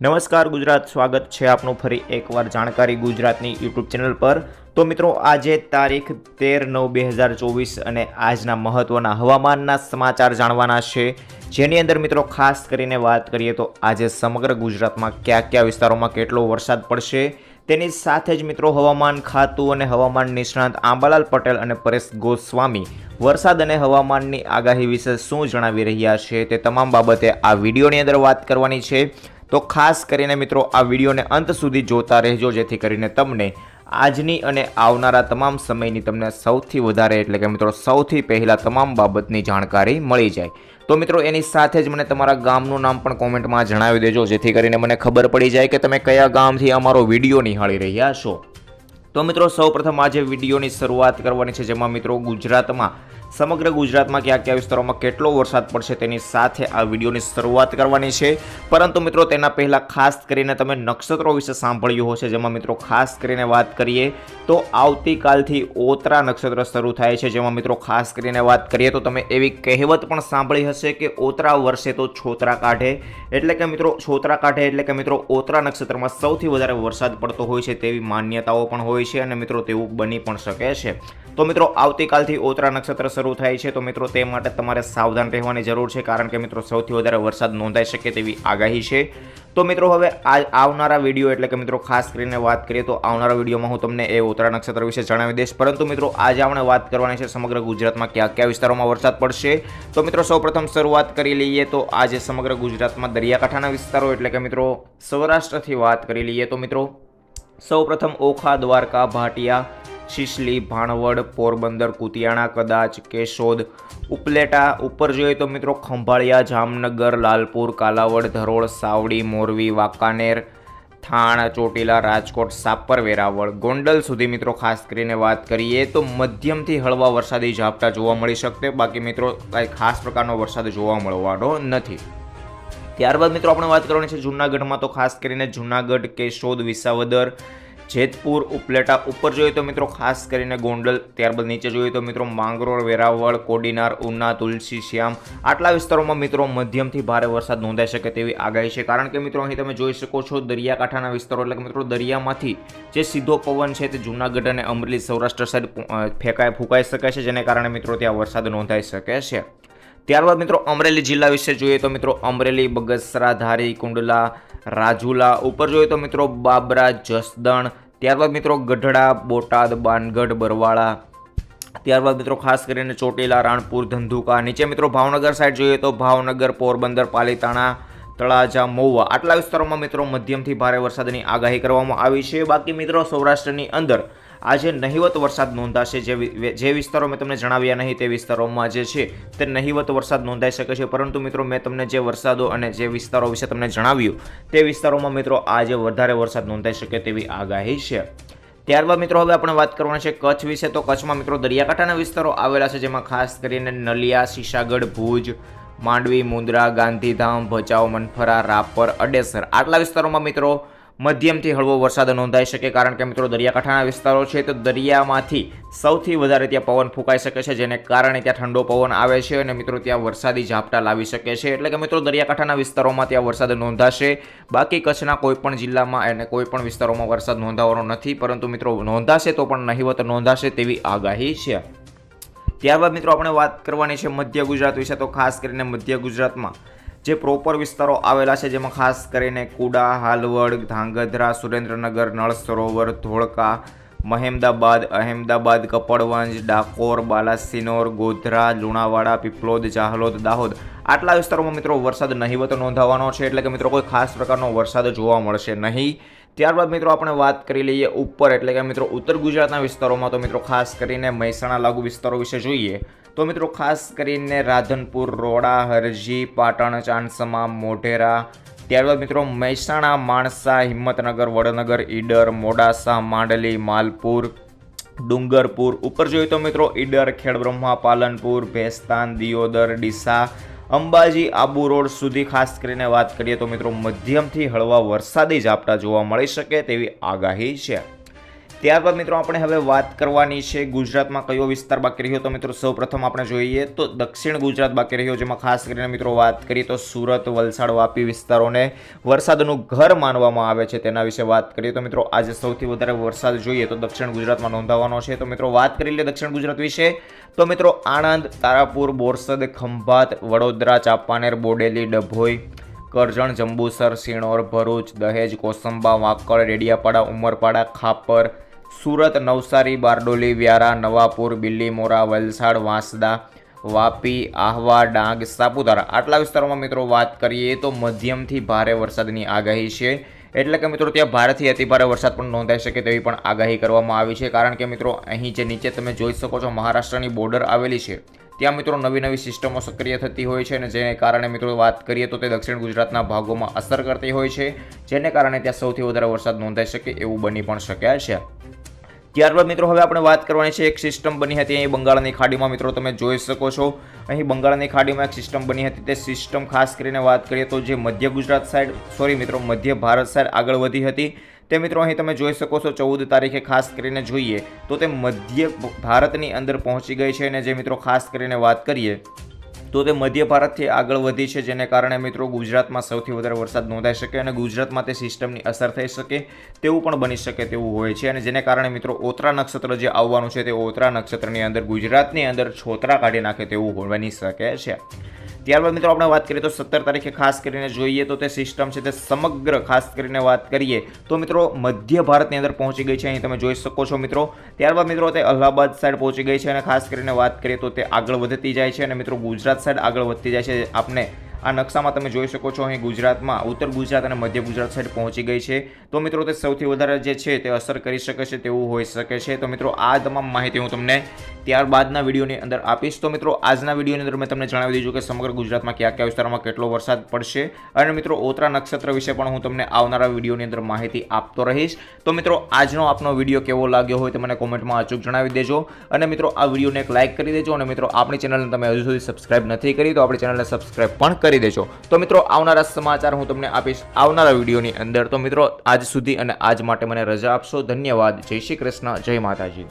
નમસ્કાર, ગુજરાત સ્વાગત છે આપનું ફરી એકવાર જાણકારી ગુજરાતની યુટ્યુબ ચેનલ પર. તો મિત્રો, આજે તારીખ તેર નવ બે હજાર ચોવીસ અને આજના મહત્ત્વના હવામાનના સમાચાર જાણવાના છે. જેની અંદર મિત્રો, ખાસ કરીને વાત કરીએ તો આજે સમગ્ર ગુજરાતમાં કયા કયા વિસ્તારોમાં કેટલો વરસાદ પડશે, તેની સાથે જ મિત્રો, હવામાન ખાતું અને હવામાન નિષ્ણાંત આંબાલાલ પટેલ અને પરેશ ગોસ્વામી વરસાદ અને હવામાનની આગાહી વિશે શું જણાવી રહ્યા છે તે તમામ બાબતે આ વિડીયોની અંદર વાત કરવાની છે. તો ખાસ કરીને મિત્રો, આ વિડીયોને અંત સુધી જોતા રહેજો, જેથી કરીને તમને આજની અને આવનારા તમામ સમયની તમને સૌથી વધારે, એટલે કે મિત્રો, સૌથી પહેલાં તમામ બાબતની જાણકારી મળી જાય. તો મિત્રો, એની સાથે જ મને તમારા ગામનું નામ પણ કોમેન્ટમાં જણાવી દેજો, જેથી કરીને મને ખબર પડી જાય કે તમે કયા ગામથી અમારો વીડિયો નિહાળી રહ્યા છો. તો મિત્રો, સૌપ્રથમ આજે વિડીયોની શરૂઆત કરવાની છે, જેમાં મિત્રો ગુજરાતમાં સમગ્ર ગુજરાતમાં કયા કયા વિસ્તારોમાં કેટલો વરસાદ પડશે તેની સાથે આ વિડીયોની શરૂઆત કરવાની છે. પરંતુ મિત્રો, તેના પહેલાં ખાસ કરીને તમે નક્ષત્રો વિશે સાંભળ્યું હશે, જેમાં મિત્રો ખાસ કરીને વાત કરીએ તો આવતીકાલથી ઓતરા નક્ષત્ર શરૂ થાય છે. જેમાં મિત્રો ખાસ કરીને વાત કરીએ તો તમે એવી કહેવત પણ સાંભળી હશે કે ઓતરા વર્ષે તો છોતરા કાઢે. એટલે કે મિત્રો, છોતરા કાઢે એટલે કે મિત્રો, ઓતરા નક્ષત્રમાં સૌથી વધારે વરસાદ પડતો હોય છે તેવી માન્યતાઓ પણ હોય છે અને મિત્રો, તેવું બની પણ શકે છે. તો મિત્રો, આવતીકાલથી ઓતરા નક્ષત્ર શરૂ થાય છે, તો મિત્રો તે માટે તમારે સાવધાન રહેવાની જરૂર છે, કારણ કે મિત્રો સૌથી વધારે વરસાદ નોંધાઈ શકે તેવી આગાહી છે. તો મિત્રો હવે આ આવનારા વીડિયો, એટલે કે મિત્રો ખાસ કરીને વાત કરીએ તો આવનારા વિડીયોમાં હું તમને એ ઉત્તરા નક્ષત્ર વિશે જણાવી દઈશ. પરંતુ મિત્રો આજે આપણે વાત કરવાની છે સમગ્ર ગુજરાતમાં કયા કયા વિસ્તારોમાં વરસાદ પડશે. તો મિત્રો સૌપ્રથમ શરૂઆત કરી લઈએ તો આજે સમગ્ર ગુજરાતમાં દરિયાકાંઠાના વિસ્તારો, એટલે કે મિત્રો સૌરાષ્ટ્રથી વાત કરી લઈએ તો મિત્રો સૌપ્રથમ ઓખા, દ્વારકા, ભાટિયા શિશલી ભાણવડ, પોરબંદર, કુતિયાણા, કદાચ, કેશોદ, ઉપલેટા, ઉપર જોઈએ તો મિત્રો ખંભાળિયા, જામનગર, લાલપુર, કાલાવડ, ધરોળ, સાવડી, મોરબી, વાંકાનેર, થાણ, ચોટીલા, રાજકોટ, સાપર, વેરાવળ. ગોંડલ સુધી મિત્રો ખાસ કરીને વાત કરીએ તો મધ્યમથી હળવા વરસાદી ઝાપટા જોવા મળી શકશે. બાકી મિત્રો કાંઈ ખાસ પ્રકારનો વરસાદ જોવા મળવાનો નથી. ત્યારબાદ મિત્રો આપણે વાત કરવાની છે જૂનાગઢમાં. તો ખાસ કરીને જૂનાગઢ, કેશોદ, વિસાવદર જેતપુર ઉપલેટા ઉપર જોઈએ તો મિત્રો ખાસ કરીને ગોંડલ, ત્યારબાદ નીચે જોઈએ તો મિત્રો માંગરોળ, વેરાવળ, કોડીનાર, ઉના, તુલસી, શ્યામ, આટલા વિસ્તારોમાં મિત્રો મધ્યમથી ભારે વરસાદ નોંધાઈ શકે તેવી આગાહી છે. કારણ કે મિત્રો અહીં તમે જોઈ શકો છો દરિયાકાંઠાના વિસ્તારો, એટલે કે મિત્રો દરિયામાંથી જે સીધો પવન છે તે જૂનાગઢ અને અમરેલી સૌરાષ્ટ્ર સાઈડ ફેંકાય, ફૂંકાઈ શકે છે, જેને કારણે મિત્રો ત્યાં વરસાદ નોંધાઈ શકે છે. ત્યારબાદ મિત્રો અમરેલી જિલ્લા વિશે જોઈએ તો મિત્રો અમરેલી, બગસરા, ધારી, કુંડલા, રાજુલા, ઉપર જોઈએ તો મિત્રો બાબરા, જસદણ, ત્યારબાદ મિત્રો ગઢડા, બોટાદ, બાનગઢ, બરવાળા, ત્યારબાદ મિત્રો ખાસ કરીને ચોટીલા, રાણપુર, ધંધુકા, નીચે મિત્રો ભાવનગર સાઈડ જોઈએ તો ભાવનગર, પોરબંદર, પાલીતાણા, તળાજા, મહુવા આટલા વિસ્તારોમાં મિત્રો મધ્યમથી ભારે વરસાદની આગાહી કરવામાં આવી છે. બાકી મિત્રો સૌરાષ્ટ્રની અંદર આજે નહિવત વરસાદ નોંધાશે. જે જે વિસ્તારો મેં તમને જણાવ્યા નહીં, તે વિસ્તારોમાં જે છે, તે નહિવત વરસાદ નોંધાઈ શકે છે. પરંતુ મિત્રો, મેં તમને જે વરસાદો અને જે વિસ્તારો વિશે તમને જણાવ્યું, તે વિસ્તારોમાં મિત્રો, આજે વધારે વરસાદ નોંધાઈ શકે તેવી આગાહી છે. ત્યારબાદ મિત્રો, હવે આપણે વાત કરવાની છે કચ્છ વિશે. તો કચ્છમાં મિત્રો, દરિયાકાંઠાના વિસ્તારો આવેલા છે, જેમાં ખાસ કરીને નલિયા, શીશાગઢ, ભુજ, માંડવી મુંદ્રા ગાંધીધામ, ભચાઉ, મનફરા, રાપર, અડેસર આટલા વિસ્તારોમાં મિત્રો મધ્યમથી હળવો વરસાદ નોંધાઈ શકે કારણ કે મિત્રો દરિયાકાંઠાના વિસ્તારો છે તો દરિયામાંથી સૌથી વધારે ત્યાં પવન ફૂંકાઈ શકે છે, જેને કારણે ત્યાં ઠંડો પવન આવે છે અને મિત્રો ત્યાં વરસાદી ઝાપટા લાવી શકે છે. એટલે કે મિત્રો દરિયાકાંઠાના વિસ્તારોમાં ત્યાં વરસાદ નોંધાશે. બાકી કચ્છના કોઈપણ જિલ્લામાં અને કોઈપણ વિસ્તારોમાં વરસાદ નોંધાવાનો નથી, પરંતુ મિત્રો નોંધાશે તો પણ નહીવત નોંધાશે તેવી આગાહી છે. ત્યારબાદ મિત્રો આપણે વાત કરવાની છે મધ્ય ગુજરાત વિશે, તો ખાસ કરીને મધ્ય ગુજરાતમાં જે પ્રોપર વિસ્તારો આવેલા છે, જેમાં ખાસ કરીને કુડા, હાલવડ, ધાંગધ્રા, સુરેન્દ્રનગર નળ સરોવર ધોળકા, મહેમદાબાદ, અહેમદાબાદ, કપડવંજ, ડાકોર, બાલાસિનોર, ગોધરા, લુણાવાડા, પીપલોદ, જાહલોદ, દાહોદ. આટલા વિસ્તારોમાં મિત્રો વરસાદ નહીવત નોંધાવાનો છે, એટલે કે મિત્રો કોઈ ખાસ પ્રકારનો વરસાદ જોવા મળશે નહીં. ત્યારબાદ મિત્રો આપણે વાત કરી લઈએ ઉપર, એટલે કે મિત્રો ઉત્તર ગુજરાતના વિસ્તારોમાં. તો મિત્રો ખાસ કરીને મહેસાણા લાગુ વિસ્તારો વિશે જોઈએ, તો મિત્રો ખાસ કરીને રાધનપુર, રોડા, હરજી, પાટણ ચાંદસમા મોઢેરા. ત્યારબાદ મિત્રો મહેસાણા, માણસા, હિંમતનગર, વડનગર, ઈડર, મોડાસા, માંડલી, માલપુર, ડુંગરપુર. ઉપર જોઈએ તો મિત્રો ઈડર, ખેડબ્રહ્મા, પાલનપુર, ભેસ્તાન, દિયોદર, ડીસા અંબાજી આબુ રોડ સુધી ખાસ કરીને વાત કરીએ તો મિત્રો મધ્યમથી હળવા વરસાદી ઝાપટા જોવા મળી શકે તેવી આગાહી છે. ત્યારબાદ મિત્રો આપણે હવે વાત કરવાની છે ગુજરાતમાં કયો વિસ્તાર બાકી રહ્યો તો મિત્રો સૌપ્રથમ આપણે જોઈએ તો દક્ષિણ ગુજરાત બાકી રહ્યો જેમાં ખાસ કરીને મિત્રો વાત કરીએ તો સુરત, વલસાડ, વાપી વિસ્તારોને વરસાદનું ઘર માનવામાં આવે છે તેના વિશે વાત કરીએ તો મિત્રો આજે સૌથી વધારે વરસાદ જોઈએ તો દક્ષિણ ગુજરાતમાં નોંધાવાનો છે. તો મિત્રો વાત કરી લે દક્ષિણ ગુજરાત વિશે. તો મિત્રો આણંદ, તારાપુર, બોરસદ, ખંભાત, વડોદરા, ચાંપાનેર, બોડેલી, ડભોઈ, કરજણ, જંબુસર સિણોર ભરૂચ, દહેજ, કોસંબા, વાંકડ, રેડિયાપાડા, ઉમરપાડા, ખાપર સુરત, નવસારી, બારડોલી, વ્યારા, નવાપુર બિલ્લીમોરા વલસાડ, વાંસદા, વાપી, આહવા, ડાંગ, સાપુતારા આટલા વિસ્તારોમાં મિત્રો વાત કરીએ તો મધ્યમથી ભારે વરસાદની આગાહી છે. એટલે કે મિત્રો ત્યાં ભારેથી અતિભારે વરસાદ પણ નોંધાઈ શકે તેવી પણ આગાહી કરવામાં આવી છે. કારણ કે મિત્રો અહીં જે નીચે તમે જોઈ શકો છો મહારાષ્ટ્રની બોર્ડર આવેલી છે. ત્યાં મિત્રો નવી નવી સિસ્ટમો સક્રિય થતી હોય છે અને જેને કારણે મિત્રો વાત કરીએ તો તે દક્ષિણ ગુજરાતના ભાગોમાં અસર કરતી હોય છે. જેને કારણે ત્યાં સૌથી વધારે વરસાદ નોંધાઈ શકે એવું બની પણ શક્યા છે. ત્યારબાદ મિત્રો હવે આપણે વાત કરવાની છે એક સિસ્ટમ બની હતી અહીં બંગાળની ખાડીમાં. મિત્રો તમે જોઈ શકો છો, અહીં બંગાળની ખાડીમાં એક સિસ્ટમ બની હતી. તે સિસ્ટમ ખાસ કરીને વાત કરીએ તો જે મધ્ય ગુજરાત સાઈડ સોરી મિત્રો, મધ્ય ભારત સાઈડ આગળ વધી હતી. તે મિત્રો અહીં તમે જોઈ શકો છો, ચૌદ તારીખે ખાસ કરીને જોઈએ તો તે મધ્ય ભારતની અંદર પહોંચી ગઈ છે. અને જે મિત્રો ખાસ કરીને વાત કરીએ તો તે મધ્ય ભારતથી આગળ વધી છે, જેને કારણે મિત્રો ગુજરાતમાં સૌથી વધારે વરસાદ નોંધાઈ શકે અને ગુજરાતમાં તે સિસ્ટમની અસર થઈ શકે તેવું પણ બની શકે તેવું હોય છે. અને જેને કારણે મિત્રો ઓતરા નક્ષત્ર જે આવવાનું છે, તે ઓતરા નક્ષત્રની અંદર ગુજરાતની અંદર છોતરા કાઢી નાખે તેવું બની શકે છે. ત્યારબાદ મિત્રો આપણે વાત કરીએ તો સત્તર તારીખે ખાસ કરીને જોઈએ તો તે સિસ્ટમ છે તે સમગ્ર ખાસ કરીને વાત કરીએ તો મિત્રો મધ્ય ભારતની અંદર પહોંચી ગઈ છે, અહીં તમે જોઈ શકો છો મિત્રો. ત્યારબાદ મિત્રો તે અલ્હાબાદ સાઈડ પહોંચી ગઈ છે અને ખાસ કરીને વાત કરીએ તો તે આગળ વધતી જાય છે અને મિત્રો ગુજરાત સાઈડ આગળ વધતી જાય છે. આપને આ નકશામાં તમે જોઈ શકો છો, અહીં ગુજરાતમાં, ઉત્તર ગુજરાત અને મધ્ય ગુજરાત સાઈડ પહોંચી ગઈ છે. તો મિત્રો, તે સૌથી વધારે જે છે, તે અસર કરી શકે છે તેવું હોઈ શકે છે. તો મિત્રો, આ તમામ માહિતી હું તમને ત્યારબાદના વિડીયોની અંદર આપીશ. તો મિત્રો, આજના વિડીયોની અંદર મેં તમને જણાવી દીધું કે સમગ્ર ગુજરાતમાં કયા કયા વિસ્તારોમાં કેટલો વરસાદ પડશે. અને મિત્રો, ઓતરા નક્ષત્ર વિશે પણ હું તમને આવનારા વિડીયોની અંદર માહિતી આપતો રહીશ. તો મિત્રો, આજનો આપનો વીડિયો કેવો લાગ્યો હોય તે મને કોમેન્ટમાં અચૂક જણાવી દેજો. અને મિત્રો, આ વિડીયોને એક લાઇક કરી દેજો. અને મિત્રો, આપણી ચેનલને તમે હજુ સુધી સબસ્ક્રાઇબ નથી કરી, તો આપણી ચેનલને સબસ્ક્રાઇબ પણ કરી દેજો. તો મિત્રો, આવનારા સમાચાર હું તમને આપીશ આવનારા વિડીયોની અંદર. તો મિત્રો, આજ સુધી અને આજ માટે મને રજા આપશો. ધન્યવાદ. જય શ્રી કૃષ્ણ. જય માતાજી.